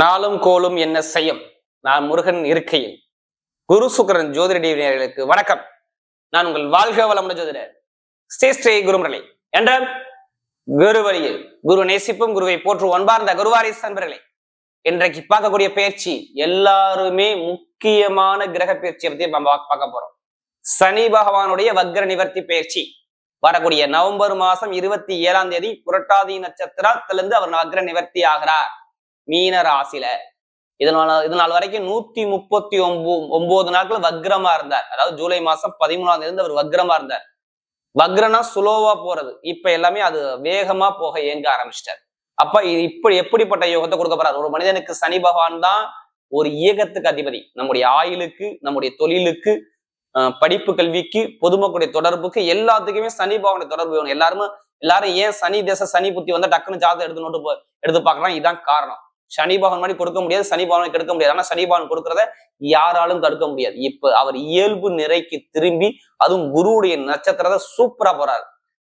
நாளும் கோலும் என்ன செய்யும்? நான் முருகன் இருக்கையில். குரு சுக்கரன் ஜோதிடர்களுக்கு வணக்கம். நான் உங்கள் வாழ்க வளமுடன் ஜோதிடர் ஸ்ரீ ஸ்ரீ குருமரலை என்ற குரு வழியில் குரு நேசிப்பும் குருவை போற்று ஒன்பார்ந்த குருவாரி அன்பர்களே இன்றைக்கு பார்க்கக்கூடிய பயிற்சி எல்லாருமே முக்கியமான கிரக பயிற்சியை பத்தி நம்ம பார்க்க போறோம். சனி பகவானுடைய வக்ர நிவர்த்தி பயிற்சி. வரக்கூடிய நவம்பர் மாசம் இருபத்தி ஏழாம் தேதி புரட்டாதி நட்சத்திரத்திலிருந்து அவர் வக்ர நிவர்த்தி ஆகிறார். மீன ராசியில. இதனால இதனால் வரைக்கும் நூத்தி முப்பத்தி ஒன்பது ஒன்பது நாட்கள் வக்ரமா இருந்தார். அதாவது ஜூலை மாசம் பதிமூணாம் தேதி அவர் வக்ரமா இருந்தார். வக்ரனா சுலோவா போறது. இப்ப எல்லாமே அது வேகமா போக இயங்க ஆரம்பிச்சிட்டார். அப்ப இப்படி எப்படிப்பட்ட யோகத்தை கொடுக்க போறாரு? ஒரு மனிதனுக்கு சனி பகவான் தான் ஒரு இயக்கத்துக்கு அதிபதி. நம்முடைய ஆயுளுக்கு நம்முடைய தொழிலுக்கு படிப்பு கல்விக்கு பொதுமக்களுடைய தொடர்புக்கு எல்லாத்துக்குமே சனி பகவானுடைய தொடர்பு வேணும். எல்லாருமே எல்லாரும் ஏன் சனி தேச சனி புத்தி வந்தா டக்குன்னு ஜாதகம் எடுத்து நோட்டு போ- எடுத்து பார்க்கலாம். இதான் காரணம். சனி பகவான் மாதிரி கொடுக்க முடியாது சனி பகவானை கெடுக்க முடியாது. ஆனா சனி பகவான் கொடுக்கறத யாராலும் தடுக்க முடியாது. இப்ப அவர் இயல்பு நிறைக்கு திரும்பி அதுவும் குருவுடைய நட்சத்திரத்தை சூப்பரா போறாரு.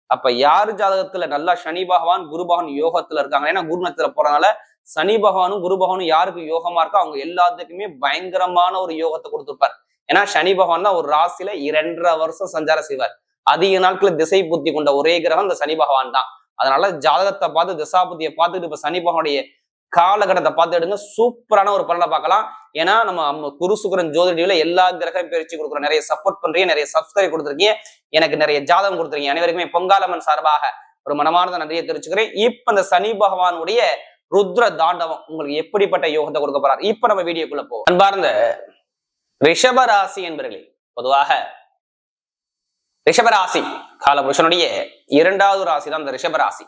அப்ப யாரு ஜாதகத்துல நல்லா சனி பகவான் குரு பகவான் யோகத்துல இருக்காங்க? ஏன்னா குரு நட்சத்திரம் போறதுனால சனி பகவானும் குரு பகவானும் யாருக்கு யோகமா இருக்கோ அவங்க எல்லாத்துக்குமே பயங்கரமான ஒரு யோகத்தை கொடுத்துருப்பார். ஏன்னா சனி பகவான் தான் ஒரு ராசியில இரண்டரை வருஷம் சஞ்சாரம் செய்வார். அதிக நாட்கள் திசை புத்தி கொண்ட ஒரே கிரகம் இந்த சனி பகவான் தான். அதனால ஜாதகத்தை பார்த்து திசா புத்தியை பார்த்துட்டு இப்ப சனி பகவானுடைய காலகட்டத்தை பார்த்து எடுங்க. சூப்பரான ஒரு பலனை பார்க்கலாம். ஏன்னா நம்ம குரு சுக்கரன் ஜோதிடியில எல்லா கிரகம் பயிற்சி கொடுக்குறோம் நிறைய சப்போர்ட் பண்றீங்க நிறைய சப்ஸ்கிரைப் கொடுத்துருக்கீங்க. எனக்கு நிறைய ஜாதகம் கொடுத்துருக்கீங்க. அனைவருக்குமே பொங்காலம்மன் சார்பாக ஒரு மனமார்ந்த நன்றியை தெரிவிச்சுக்கிறேன். இப்ப இந்த சனி பகவானுடைய ருத்ர தாண்டவம் உங்களுக்கு எப்படிப்பட்ட யோகத்தை கொடுக்க போறாரு? இப்ப நம்ம வீடியோக்குள்ள போ அன்பார்ந்த ரிஷபராசி என்பர்களே பொதுவாக ரிஷபராசி காலபுருஷனுடைய இரண்டாவது ராசி தான் இந்த ரிஷபராசி.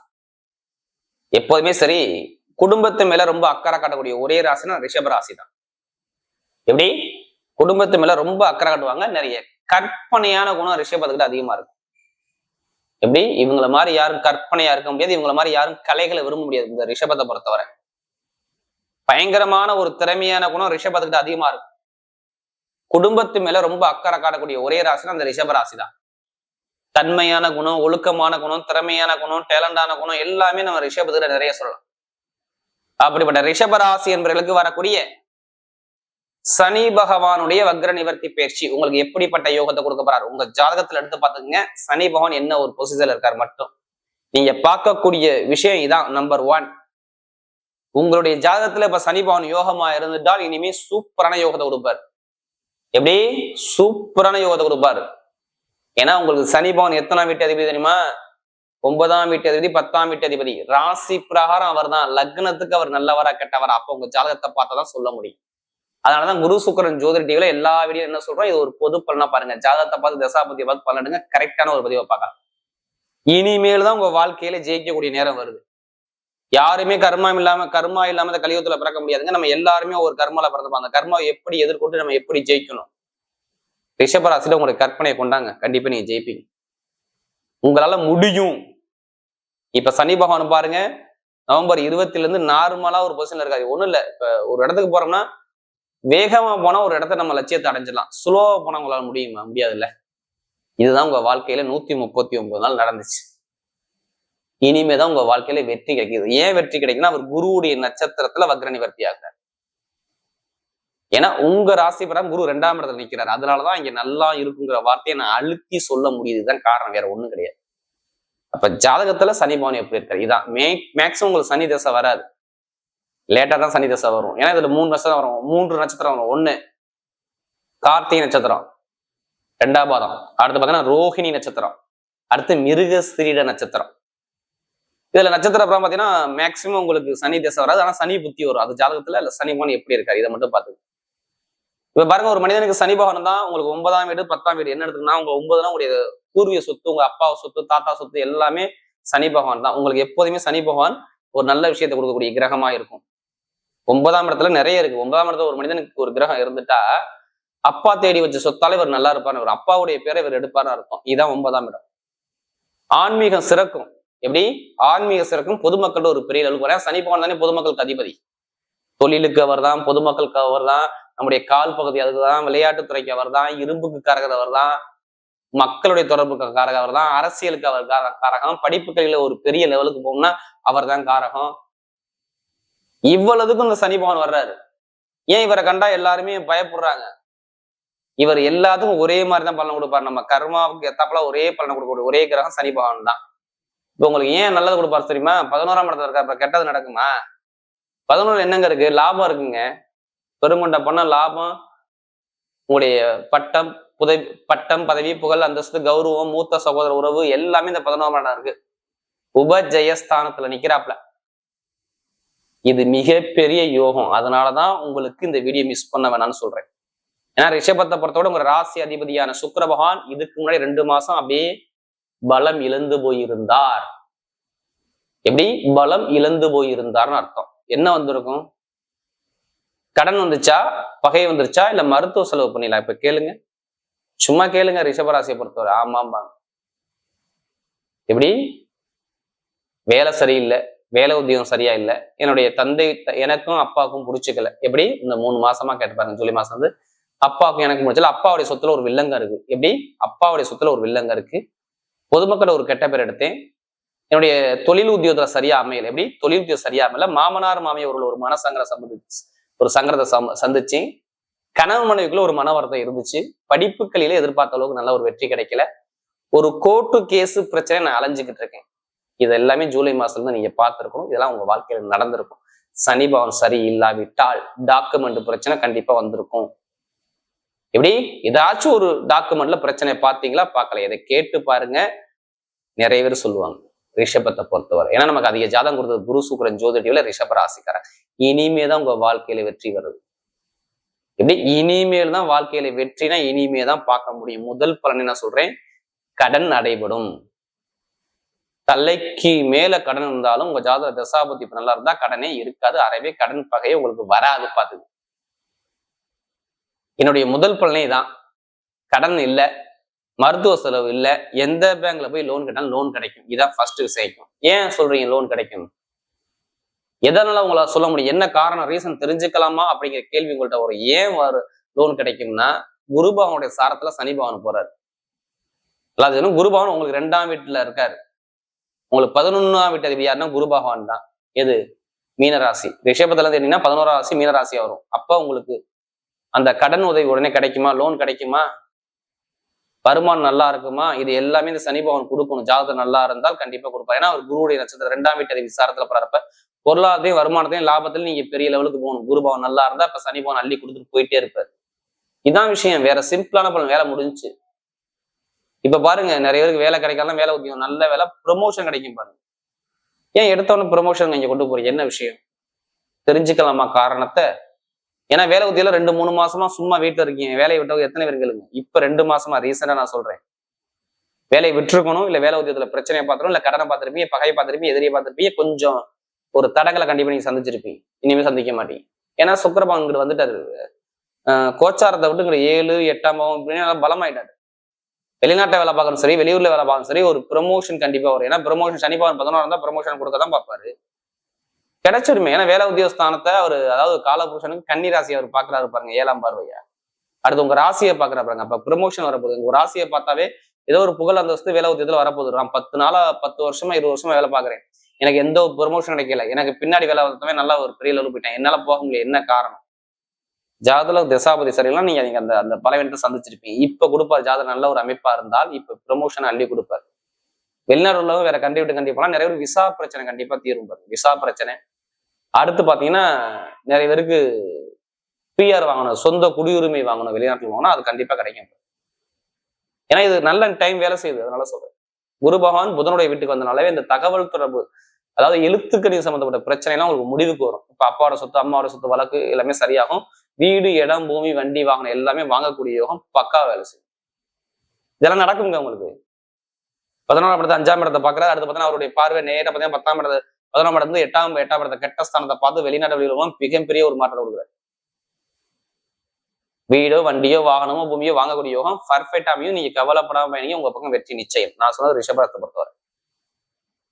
எப்போதுமே சரி குடும்பத்து மேல ரொம்ப அக்கறை காட்டக்கூடிய ஒரே ராசினா ரிஷபராசி தான் எப்படி? குடும்பத்து மேல ரொம்ப அக்கறை காட்டுவாங்க. நிறைய கற்பனையான குணம் ரிஷபத்துக்கிட்ட அதிகமா இருக்கும். எப்படி? இவங்கள மாதிரி யாரும் கற்பனையா இருக்க முடியாது. இவங்கள மாதிரி யாரும் கலைகளை விரும்ப முடியாது. இந்த ரிஷபத்தை பொறுத்தவரை. பயங்கரமான ஒரு திறமையான குணம் ரிஷபத்துக்கிட்ட அதிகமா இருக்கும். குடும்பத்து மேல ரொம்ப அக்கறை காட்டக்கூடிய ஒரே ராசினா அந்த ரிஷப ராசி தான் தன்மையான குணம் ஒழுக்கமான குணம் திறமையான குணம் டேலண்டான குணம் எல்லாமே நம்ம ரிஷபத்துல நிறைய சொல்லலாம். அப்படிப்பட்ட ரிஷபராசி என்பவர்களுக்கு வரக்கூடிய சனி பகவானுடைய வக்ர நிவர்த்தி பயிற்சி உங்களுக்கு எப்படிப்பட்ட யோகத்தை கொடுக்க போறாரு? உங்க ஜாதகத்துல எடுத்து பாத்துக்கங்க சனி பகவான் என்ன ஒரு பொசிஷன்ல இருக்காரு மட்டும். நீங்க பார்க்கக்கூடிய விஷயம் இதான் நம்பர் ஒன் உங்களுடைய ஜாதகத்துல இப்ப சனி பகவான் யோகமா இருந்துட்டால் இனிமே சூப்பரான யோகத்தை கொடுப்பாரு. எப்படி? சூப்பரான யோகத்தை கொடுப்பாரு. ஏன்னா உங்களுக்கு சனி பவன் எத்தனை வீட்டு அதிபதி தெரியுமா? ஒன்பதாம் வீட்டு அதிபதி பத்தாம் வீட்டு அதிபதி. ராசி பிரகாரம் அவர் தான் லக்னத்துக்கு அவர் நல்லவரா கெட்டவரா. அப்ப உங்க ஜாதகத்தை பார்த்தா தான் சொல்ல முடியும். அதனாலதான் குரு சுக்கரன் ஜோதிட டிவில எல்லா வீடியோ என்ன சொல்றோம்? இது ஒரு பொது பலனா பாருங்க. ஜாதகத்தை பார்த்து தசாபதியை பார்த்து பலனுங்க கரெக்டான ஒரு பதிவை பார்க்கலாம். இனிமேல் தான் உங்க வாழ்க்கையில ஜெயிக்கக்கூடிய நேரம் வருது. யாருமே கர்மா இல்லாம கர்மா இல்லாம இந்த கலியுகத்துல பிறக்க முடியாதுங்க. நம்ம எல்லாருமே ஒரு கர்மால பிறந்துப்போம். அந்த கர்மாவை எப்படி எதிர்கொண்டு நம்ம எப்படி ஜெயிக்கணும்? ரிஷபராசில உங்களுக்கு கற்பனையை கொண்டாங்க. கண்டிப்பா நீங்க ஜெயிப்பீங்க. உங்களால முடியும். இப்ப சனி பகவான் பாருங்க நவம்பர் இருபத்தில இருந்து நார்மலா ஒரு பொசிஷன்ல இருக்காது ஒண்ணும் இல்ல இப்ப ஒரு இடத்துக்கு போறோம்னா வேகமா போனா ஒரு இடத்த நம்ம லட்சியத்தை அடைஞ்சிடலாம். ஸ்லோவா போனா உங்களால முடியுமா? முடியாதுல்ல. இதுதான் உங்க வாழ்க்கையில நூத்தி முப்பத்தி ஒன்பது நாள் நடந்துச்சு. இனிமேதான் உங்க வாழ்க்கையில வெற்றி கிடைக்குது. ஏன் வெற்றி கிடைக்குன்னா அவர் குருவுடைய நட்சத்திரத்துல வக்ர நிவர்த்தி ஆகிறார். ஏன்னா உங்க ராசி படம் குரு ரெண்டாம் இடத்துல நிக்கிறார். அதனாலதான் இங்க நல்லா இருக்குங்கிற வார்த்தையை நான் அழுத்தி சொல்ல முடியுதுதான் காரணம். வேற ஒண்ணும் கிடையாது. அப்ப ஜாதகத்துல சனி பவன் எப்படி இருக்காரு? இதான் மே மேக்ஸிமம் உங்களுக்கு சனி தசை வராது. லேட்டா தான் சனி தசை வரும். ஏன்னா இதுல மூணு நட்சத்திரம் வரும். மூன்று நட்சத்திரம் வரும். ஒண்ணு கார்த்திகை நட்சத்திரம். ரெண்டாம் பாதம். அடுத்து பார்த்தீங்கன்னா ரோஹிணி நட்சத்திரம். அடுத்து மிருக ஸ்திரீட நட்சத்திரம். இதுல நட்சத்திர அப்புறம் பாத்தீங்கன்னா மேக்சிமம் உங்களுக்கு சனி தசை வராது. ஆனா சனி புத்தி வரும். அது ஜாதகத்துல இல்ல சனி பவன் எப்படி இருக்காரு? இதை மட்டும் பாத்துக்கோங்க இப்ப பாருங்க ஒரு மனிதனுக்கு சனி பகவான் தான் உங்களுக்கு ஒன்பதாம் வீடு பத்தாம் வீடு. என்ன எடுத்துக்கணும் உங்க ஒன்பதுனா உங்களுடைய பூர்வீக சொத்து உங்க அப்பா சொத்து தாத்தா சொத்து எல்லாமே சனி பகவான் தான். உங்களுக்கு எப்போதுமே சனி பகவான் ஒரு நல்ல விஷயத்தை கொடுக்கக்கூடிய கிரகமா இருக்கும். ஒன்பதாம் இடத்துல நிறைய இருக்கு. ஒன்பதாம் இடத்துல ஒரு மனிதனுக்கு ஒரு கிரகம் இருந்துட்டா அப்பா தேடி வச்ச சொத்தாலே இவர் நல்லா இருப்பார் ஒரு அப்பாவுடைய பேரை இவர் எடுப்பார்னு அர்த்தம். இதான் ஒன்பதாம் இடம். ஆன்மீகம் சிறக்கும். எப்படி? ஆன்மீக சிறக்கும். பொதுமக்கள் ஒரு பெரிய அளவுக்கு சனி பகவான் தானே பொதுமக்களுக்கு அதிபதி. தொழிலுக்கு அவர் தான் பொதுமக்களுக்கு அவர் தான். நம்முடைய கால் பகுதி அதுக்கு தான் விளையாட்டுத்துறைக்கு அவர் தான் இரும்புக்கு காரகர் தான் மக்களுடைய தொடர்புக்கு காரகம் தான் அரசியலுக்கு அவர் காரகம் படிப்புகளில ஒரு பெரிய லெவலுக்கு போகணும்னா அவர் தான் காரகம். இவ்வளவுக்கும் இந்த சனி பகவான் வர்றாரு. ஏன் இவரை கண்டா எல்லாருமே பயப்படுறாங்க? இவர் எல்லாத்துக்கும் ஒரே மாதிரி தான் பலன் கொடுப்பாரு. நம்ம கர்மாவுக்கு எத்தாப்புல ஒரே பலனை கொடுக்கக்கூடிய ஒரே கிரகம் சனி பகவான் தான். இப்போ உங்களுக்கு ஏன் நல்லது கொடுப்பாரு தெரியுமா? பதினோராம் இடத்துல இருக்கா இப்ப கெட்டது நடக்குமா? பதினோரு என்னங்க இருக்கு? லாபம் இருக்குங்க. பெருங்கொண்ட பண்ண லாபம் உங்களுடைய பட்டம் புதவி பட்டம் பதவி புகழ் அந்தஸ்து கௌரவம் மூத்த சகோதர உறவு எல்லாமே இந்த பதினோராம் இடம் இருக்கு. உபஜயஸ்தானத்துல நிக்கிறாப்ல இது மிகப்பெரிய யோகம். அதனாலதான் உங்களுக்கு இந்த வீடியோ மிஸ் பண்ண வேணாம்னு சொல்றேன். ஏன்னா ரிஷபத்தை பொறுத்தவரை உங்க ராசி அதிபதியான சுக்கர பகவான் இதுக்கு முன்னாடி ரெண்டு மாசம் அப்படியே பலம் இழந்து போயிருந்தார். எப்படி? பலம் இழந்து போயிருந்தார்னு அர்த்தம். என்ன வந்திருக்கும்? கடன் வந்துச்சா பகை வந்துருச்சா? இல்ல மருத்துவ செலவு பண்ணிடலாம். இப்ப கேளுங்க. சும்மா கேளுங்க ரிஷபராசியை பொறுத்தவரை. ஆமாம்பாங்க. எப்படி? வேலை சரியில்லை. வேலை உத்தியோகம் சரியா இல்லை. என்னுடைய தந்தை எனக்கும் அப்பாவுக்கும் பிடிச்சிக்கல. எப்படி? இந்த மூணு மாசமா கேட்டு பாருங்க. ஜூலை மாசம் வந்து அப்பாவுக்கும் எனக்கு முடிச்சல அப்பாவுடைய சொத்துல ஒரு வில்லங்க இருக்கு. எப்படி? அப்பாவுடைய சொத்துல ஒரு வில்லங்க இருக்கு. பொதுமக்கள் ஒரு கெட்ட பேர் எடுத்தேன். என்னுடைய தொழில் உத்தியோகத்துல சரியா அமையல. எப்படி? தொழில் உத்தியோகம் சரியா அமையல. மாமனார் மாமியார் ஒரு மனசங்கர சம்பந்தி ஒரு சங்கரத்தை சம சந்திச்சு கணவன் மனைவிக்குள்ள ஒரு மன இருந்துச்சு. படிப்புகளில எதிர்பார்த்த அளவுக்கு நல்ல ஒரு வெற்றி கிடைக்கல. ஒரு கோர்ட்டு கேஸ் பிரச்சனை நான் அலைஞ்சுக்கிட்டு இருக்கேன். இது எல்லாமே ஜூலை மாசத்துல இருந்து நீங்க பார்த்துருக்கணும். இதெல்லாம் உங்க வாழ்க்கையில நடந்திருக்கும். சனி பவன் சரி இல்லாவிட்டால் டாக்குமெண்ட் பிரச்சனை கண்டிப்பா வந்திருக்கும். எப்படி? ஏதாச்சும் ஒரு டாக்குமெண்ட்ல பிரச்சனை பார்த்தீங்களா? பார்க்கல. இதை கேட்டு பாருங்க. நிறைய பேர் சொல்லுவாங்க. ரிஷபத்தை பொறுத்தவரை. ஏன்னா நமக்கு அதிக ஜாதகம் கொடுத்தது குரு சுக்கரன் ஜோதிடியில ரிஷப ராசிக்காரன் இனிமே தான் உங்க வாழ்க்கையில வெற்றி வருது. எப்படி? இனிமேல் தான் வாழ்க்கையில வெற்றினா இனிமே தான் பார்க்க முடியும். முதல் பலன் என்ன சொல்றேன்? கடன் அடைபடும். தலைக்கு மேல கடன் இருந்தாலும் உங்க ஜாதக தசாபதி இப்ப நல்லா இருந்தா கடனே இருக்காது. அறவே கடன் பகையே உங்களுக்கு வராது பார்த்துது என்னுடைய முதல் பலனே தான் கடன் இல்லை. மருத்துவ செலவு இல்லை எந்த பேங்க்ல போய் லோன் கேட்டாலும் லோன் கிடைக்கும். இதான் ஃபர்ஸ்ட் விஷயம். ஏன் சொல்றீங்க லோன் கிடைக்கும் எதனால உங்களால் சொல்ல முடியும்? என்ன காரணம்? ரீசன் தெரிஞ்சுக்கலாமா? அப்படிங்கிற கேள்வி உங்கள்கிட்ட ஒரு ஏன் வரு லோன் கிடைக்கும்னா குருபவனுடைய சாரத்துல சனி பவன் போறாரு. அதாவது குருபவன் உங்களுக்கு ரெண்டாம் வீட்டுல இருக்காரு. உங்களுக்கு பதினொன்னாம் வீட்டு அதிபதி யாருன்னா குரு பகவான் தான். எது? மீனராசி. ரிஷபத்துல இருந்து என்னன்னா பதினோரா ராசி மீனராசியா வரும். அப்ப உங்களுக்கு அந்த கடன் உதவி உடனே கிடைக்குமா? லோன் கிடைக்குமா? வருமானம் நல்லா இருக்குமா? இது எல்லாமே இந்த சனி பகவான் கொடுக்கணும். ஜாதகம் நல்லா இருந்தால் கண்டிப்பா கொடுப்பாரு. ஏன்னா அவர் குருவுடைய நட்சத்திரம் ரெண்டாம் வீட்டு விசாரத்துல போறப்ப பொருளாதாரத்தையும் வருமானத்தையும் லாபத்திலும் நீங்க பெரிய லெவலுக்கு போகணும். குரு பவன் நல்லா இருந்தா இப்ப சனி பவன் அள்ளி கொடுத்துட்டு போயிட்டே இருப்பாரு. இதான் விஷயம். வேற சிம்பிளான பலன். வேலை முடிஞ்சுச்சு. இப்ப பாருங்க நிறைய பேருக்கு வேலை கிடைக்கலாம் வேலை உத்தியோகம் நல்ல வேலை ப்ரொமோஷன் கிடைக்கும் பாருங்க. ஏன் எடுத்தவொன்னு ப்ரொமோஷன் நீங்க கொண்டு போறீங்க? என்ன விஷயம்? தெரிஞ்சுக்கலாமா காரணத்தை? ஏன்னா வேலை உத்தியில ரெண்டு மூணு மாசமா சும்மா வீட்டுல இருக்கீங்க. வேலையை விட்டவங்க எத்தனை பேர் கேளுங்க. இப்ப ரெண்டு மாசமா ரீசெண்டா நான் சொல்றேன். வேலையை விட்டுருக்கணும் இல்ல வேலை உத்தியத்துல பிரச்சனையை பார்த்துருக்கணும் இல்ல கடனை பார்த்திருப்பீங்க பகையை பார்த்திருப்பீங்க எதிரியை பார்த்திருப்பீங்க கொஞ்சம் ஒரு தடங்களை கண்டிப்பா நீங்க சந்திச்சிருப்பீங்க. இனிமே சந்திக்க மாட்டீங்க. ஏன்னா சுக்கரபான் வந்துட்டாரு. ஆஹ் கோச்சாரத்தை விட்டு இங்கிட்டு ஏழு எட்டாம் பாவம் அப்படின்னு பலமாயிட்டாரு. வெளிநாட்டை வேலை பார்க்கணும் சரி வெளியூர்ல வேலை பார்க்கணும் சரி ஒரு ப்ரொமோஷன் கண்டிப்பா வரும். ஏன்னா ப்ரொமோஷன் சனிபாவன் பதினோரு இருந்தா ப்ரொமோஷன் கொடுக்க தான் பார்ப்பாரு. கிடைச்சிருமே. ஏன்னா வேலை உத்தியோகஸ்தானத்தை அவர் அதாவது காலபூஷனுக்கு கன்னி ராசியை அவர் பாக்குறாரு பாருங்க ஏழாம் பார்வையா. அடுத்து உங்க ராசியை பாக்குறா பாருங்க அப்ப ப்ரொமோஷன் வரப்போகுது. உங்க ராசியை பார்த்தாவே ஏதோ ஒரு புகழ் அந்தஸ்து வேலை உத்தியத்துல வரப்போகுது. நான் பத்து நாளா பத்து வருஷமா இருபது வருஷமா வேலை பாக்குறேன் எனக்கு எந்த ஒரு ப்ரொமோஷன் கிடைக்கல. எனக்கு பின்னாடி வேலை வந்தவே நல்லா ஒரு பெரிய லெவல் போயிட்டேன். என்னால போக முடியல. என்ன காரணம்? ஜாதல திசாபதி சரியெல்லாம் நீங்க நீங்க அந்த அந்த பலவீனத்தை சந்திச்சிருப்பீங்க. இப்ப கொடுப்பாரு ஜாதக நல்ல ஒரு அமைப்பா இருந்தால் இப்ப ப்ரொமோஷன் அள்ளி கொடுப்பாரு. வெளிநாடு உள்ளவங்க வேற கண்டி விட்டு நிறைய பேர் விசா பிரச்சனை கண்டிப்பா தீரும் பாரு விசா பிரச்சனை அடுத்து பாத்தீங்கன்னா நிறைய பேருக்கு பிஆர் வாங்கணும் சொந்த குடியுரிமை வாங்கணும் வெளிநாட்டுல வாங்கணும் அது கண்டிப்பா கிடைக்கும். ஏன்னா இது நல்ல டைம் வேலை செய்யுது அதனால சொல்றேன். குரு பகவான் புதனுடைய வீட்டுக்கு வந்தனாலே இந்த தகவல் தொடர்பு அதாவது எழுத்துக்கணி சம்பந்தப்பட்ட பிரச்சனைலாம் உங்களுக்கு முடிவுக்கு வரும். இப்போ அப்பாவோட சொத்து அம்மாவோட சொத்து வழக்கு எல்லாமே சரியாகும். வீடு இடம் பூமி வண்டி வாகனம் எல்லாமே வாங்கக்கூடிய யோகம் பக்கா வேலை செய்யும். இதெல்லாம் நடக்குங்க உங்களுக்கு. பதினோராம் இடத்தை அஞ்சாம் இடத்தை பார்க்குறாரு அடுத்து பார்த்தீங்கன்னா அவருடைய பார்வை நேரம் பார்த்தீங்கன்னா பத்தாம் இடத்தை பதினொன்றாம் இடத்துல எட்டாம் எட்டாம் இடத்த கெட்ட ஸ்தானத்தை பார்த்து வெளிநாட்டு வெளியுறவும் மிகப்பெரிய ஒரு மாற்றம் கொடுக்குறாரு. வீடோ வண்டியோ வாகனமோ பூமியோ வாங்கக்கூடிய யோகம் பர்ஃபெக்ட் அமையும். நீங்க கவலைப்படாம பயணிங்க உங்க பக்கம் வெற்றி நிச்சயம். நான் சொன்னது ரிஷபரத்தை பொறுத்தவரை.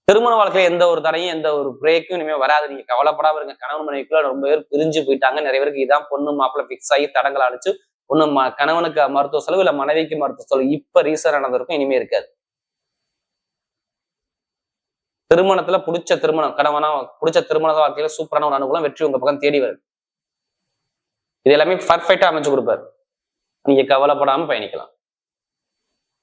திருமண வாழ்க்கையில எந்த ஒரு தடையும் எந்த ஒரு பிரேக்கும் இனிமே வராது. நீங்க கவலைப்படாம இருங்க. கணவன் மனைவிக்குள்ள ரொம்ப பேர் பிரிஞ்சு போயிட்டாங்க. நிறைய பேருக்கு இதான் பொண்ணு மாப்பிள்ள பிக்ஸ் ஆகி தடங்கள் அடிச்சு ஒண்ணு கணவனுக்கு மருத்துவ செலவு இல்ல மனைவிக்கு மருத்துவ செலவு இப்ப ரீசன் ஆனதற்கும் இனிமே இருக்காது. திருமணத்துல பிடிச்ச திருமணம் கணவனா பிடிச்ச திருமண வாழ்க்கையில சூப்பரான ஒரு அனுகூலம் வெற்றி உங்க பக்கம் தேடி வருது. இது எல்லாமே பர்ஃபெக்டா அமைச்சு கொடுப்பாரு. நீங்க கவலைப்படாம பயணிக்கலாம்.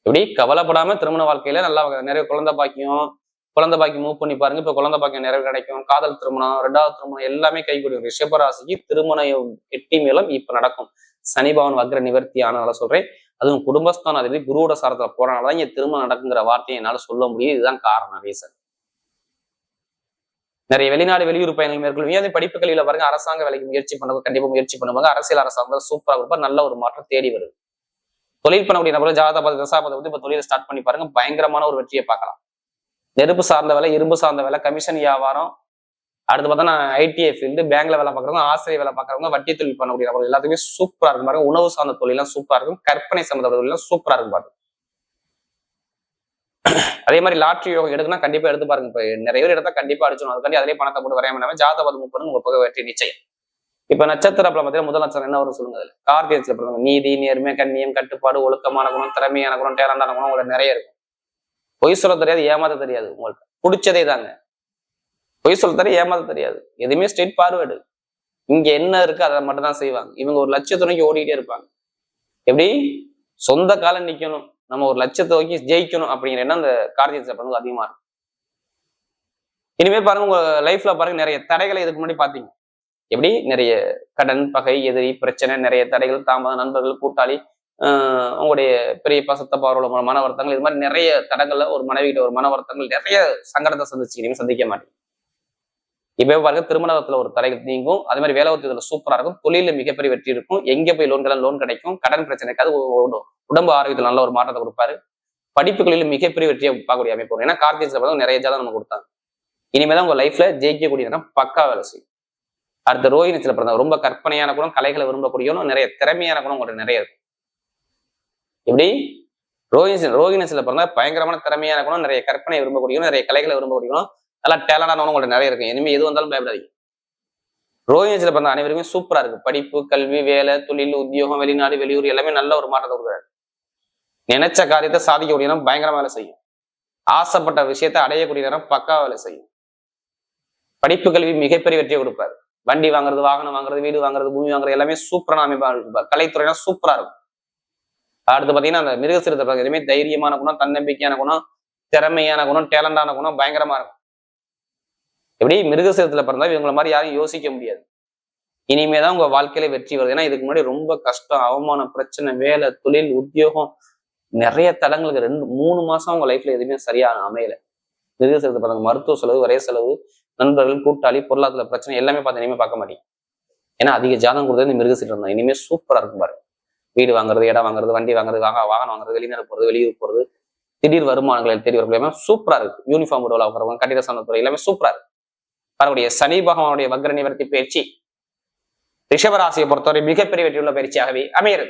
எப்படி? கவலைப்படாம திருமண வாழ்க்கையில நல்லா நிறைய குழந்தை பாக்கியம் குழந்தை பாக்கி மூவ் பண்ணி பாருங்க. இப்ப குழந்தை பாக்கியம் நிறைய கிடைக்கும். காதல் திருமணம் ரெண்டாவது திருமணம் எல்லாமே கைகூடும் ரிஷபராசிக்கு திருமணம் எட்டி மேலும் இப்ப நடக்கும். சனி பவன் வக்ர நிவர்த்தி ஆனதால சொல்றேன். அதுவும் குடும்பஸ்தான அதிபதி குருவோட சாரத்துல போறனாலதான் இங்க திருமணம் நடக்குங்கிற வார்த்தையை என்னால சொல்ல முடியும். இதுதான் காரணம் ரீசன் நிறைய வெளிநாடு வெளியூர் பயணங்கள் மேற்கொள்வீங்க அதே படிப்பு பாருங்க அரசாங்க வேலைக்கு முயற்சி பண்ண கண்டிப்பா முயற்சி பண்ணுவாங்க. அரசியல் அரசாங்கம் சூப்பராக இருப்பா நல்ல ஒரு மாற்றம் தேடி வருது. தொழில் பண்ணக்கூடிய நபர்கள் ஜாதபாத தசாபதை வந்து இப்போ தொழிலை ஸ்டார்ட் பண்ணி பாருங்க பயங்கரமான ஒரு வெற்றியை பார்க்கலாம். நெருப்பு சார்ந்த வேலை இரும்பு சார்ந்த வேலை கமிஷன் வியாபாரம். அடுத்து பார்த்தா நான் ஐடிஐ ஃபீல்டு பேங்க்ல வேலை பார்க்குறவங்க ஆசிரியர் வேலை பார்க்குறவங்க வட்டி தொழில் பண்ணக்கூடிய நபர்கள் எல்லாத்துக்குமே சூப்பரா இருக்கும் பாருங்க. உணவு சார்ந்த தொழிலாம் சூப்பரா இருக்கும். கற்பனை சம்மந்த தொழிலாம் சூப்பரா இருக்கும் பாருங்க. அதே மாதிரி லாட்ரி யோகம் எடுக்கணும் கண்டிப்பா எடுத்து பாருங்க. இப்போ நிறைய பேர் எடுத்தா கண்டிப்பா அடிச்சணும் அதுக்காண்டி அதிலே பணத்தை போட்டு வரையாம இல்லாம ஜாதகம் முப்பது உங்க புகை வெற்றி நிச்சயம். இப்ப நட்சத்திர பார்த்தீங்கன்னா முதல் நட்சத்திரம் என்ன வரும் சொல்லுங்க அதுல. கார்த்திகத்துல பிறந்தவங்க நீதி நேர்மை கண்ணியம் கட்டுப்பாடு ஒழுக்கமான குணம் திறமையான குணம் டேலண்டான குணம் உங்களுக்கு நிறைய இருக்கும். பொய் சொல்ல தெரியாது ஏமாத்த தெரியாது உங்களுக்கு பிடிச்சதே தாங்க. பொய் சொல்ல தெரியாது ஏமாத்த தெரியாது. எதுவுமே ஸ்ட்ரெயிட் பார்வேர்டு இங்க என்ன இருக்கு அதை மட்டும் தான் செய்வாங்க. இவங்க ஒரு லட்சத்துணைக்கு ஓடிக்கிட்டே இருப்பாங்க. எப்படி? சொந்த காலம் நிக்கணும். நம்ம ஒரு லட்சத்தை நோக்கி ஜெயிக்கணும் அப்படிங்கிற எண்ணம் அந்த கார்த்திகை சிறப்பு அதிகமா இருக்கும் இனிமே பாருங்க உங்க லைஃப்ல பாருங்க நிறைய தடைகளை இதுக்கு முன்னாடி பாத்தீங்க எப்படி? நிறைய கடன் பகை எதிரி பிரச்சனை நிறைய தடைகள் தாமதம் நண்பர்கள் கூட்டாளி ஆஹ் உங்களுடைய பெரிய பசத்த மன வருத்தங்கள் இது மாதிரி நிறைய தடங்கள்ல ஒரு மனைவி கிட்ட ஒரு மன வருத்தங்கள் நிறைய சங்கடத்தை சந்திச்சு இனிமே சந்திக்க மாட்டீங்க. இப்போ பாருங்க திருமணத்துல ஒரு தடை நீங்கும் அதே மாதிரி வேலை இதுல சூப்பரா இருக்கும் தொழிலில் மிகப்பெரிய வெற்றி இருக்கும் எங்க போய் லோன்கள் லோன் கிடைக்கும் கடன் பிரச்சனைக்காது உடம்பு ஆரோக்கியத்தில் நல்ல ஒரு மாற்றத்தை கொடுப்பாரு. படிப்புகளில் மிகப்பெரிய வெற்றியை பார்க்கக்கூடிய அமைப்பு வரும். ஏன்னா கார்த்திகை நிறைய ஜாதகம் நம்ம கொடுத்தாங்க. இனிமேதான் உங்க லைஃப்ல ஜெயிக்கக்கூடிய நேரம் பக்கா வேலை செய்யும். அடுத்த சில பிறந்த ரொம்ப கற்பனையான குணம் கலைகளை விரும்பக்கூடியவனும் நிறைய திறமையான குணம் உங்களுக்கு நிறைய இருக்கும் எப்படி? ரோஹிணி சில பிறந்தா பயங்கரமான திறமையான குணம் நிறைய கற்பனை விரும்பக்கூடியவனும் நிறைய கலைகளை விரும்பக்கூடியவனும் நல்லா டேலண்டானவங்க உங்களுக்கு நிறைய இருக்கும் இனிமே எது வந்தாலும் பயப்படாதீங்க. ரோஹிணிச்சில பிறந்த அனைவருமே சூப்பரா இருக்கு. படிப்பு கல்வி வேலை தொழில் உத்தியோகம் வெளிநாடு வெளியூர் எல்லாமே நல்ல ஒரு மாற்றத்தை கொடுக்குறாரு. நினைச்ச காரியத்தை சாதிக்கக்கூடிய நேரம் பயங்கரமா வேலை செய்யும். ஆசைப்பட்ட விஷயத்தை அடையக்கூடிய நேரம் பக்கா வேலை செய்யும். படிப்பு கல்வி மிகப்பெரிய வெற்றியை கொடுப்பாரு. வண்டி வாங்குறது வாகனம் வாங்குறது வீடு வாங்குறது பூமி வாங்குறது எல்லாமே சூப்பரான அமைப்பா இருப்பார் கலைத்துறைனா சூப்பரா இருக்கும். அடுத்து பாத்தீங்கன்னா அந்த மிருகசிறுத்தை எதுவுமே தைரியமான குணம் தன்னம்பிக்கையான குணம் திறமையான குணம் டேலண்டான குணம் பயங்கரமா இருக்கும். எப்படி மிருகசிரத்துல பிறந்தா இவங்கள மாதிரி யாரும் யோசிக்க முடியாது. இனிமே தான் உங்க வாழ்க்கையில வெற்றி வருது. ஏன்னா இதுக்கு முன்னாடி ரொம்ப கஷ்டம் அவமானம் பிரச்சனை வேலை தொழில் உத்தியோகம் நிறைய தடங்களுக்கு ரெண்டு மூணு மாசம் உங்க லைஃப்ல எதுவுமே சரியா அமையல. மிருகசிரத்தை பிறந்த மருத்துவ செலவு வரைய செலவு நண்பர்கள் கூட்டாளி பொருளாதார பிரச்சனை எல்லாமே பார்த்து இனிமே பார்க்க மாட்டீங்க. ஏன்னா அதிக ஜாதகம் கொடுத்தது இந்த மிருகசீட்டு தான் இனிமே சூப்பரா இருக்கும் பாருங்க. வீடு வாங்குறது இடம் வாங்குறது வண்டி வாங்குறது வாங்க வாகனம் வாங்குறது வெளிநாடு போறது வெளியூர் போறது திடீர் வருமானங்கள் தேடி வரக்கூடிய எல்லாமே சூப்பரா இருக்கு. யூனிஃபார்ம் போட வாங்குறவங்க கட்டிட சார்ந்த துறை எல்லாமே சூப்பரா இருக்கு. வரக்கூடிய சனி பகவானுடைய வக்ர நிவர்த்தி பயிற்சி ரிஷபராசியை பொறுத்தவரை மிகப்பெரிய வெற்றியுள்ள பயிற்சியாகவே அமைகிறது.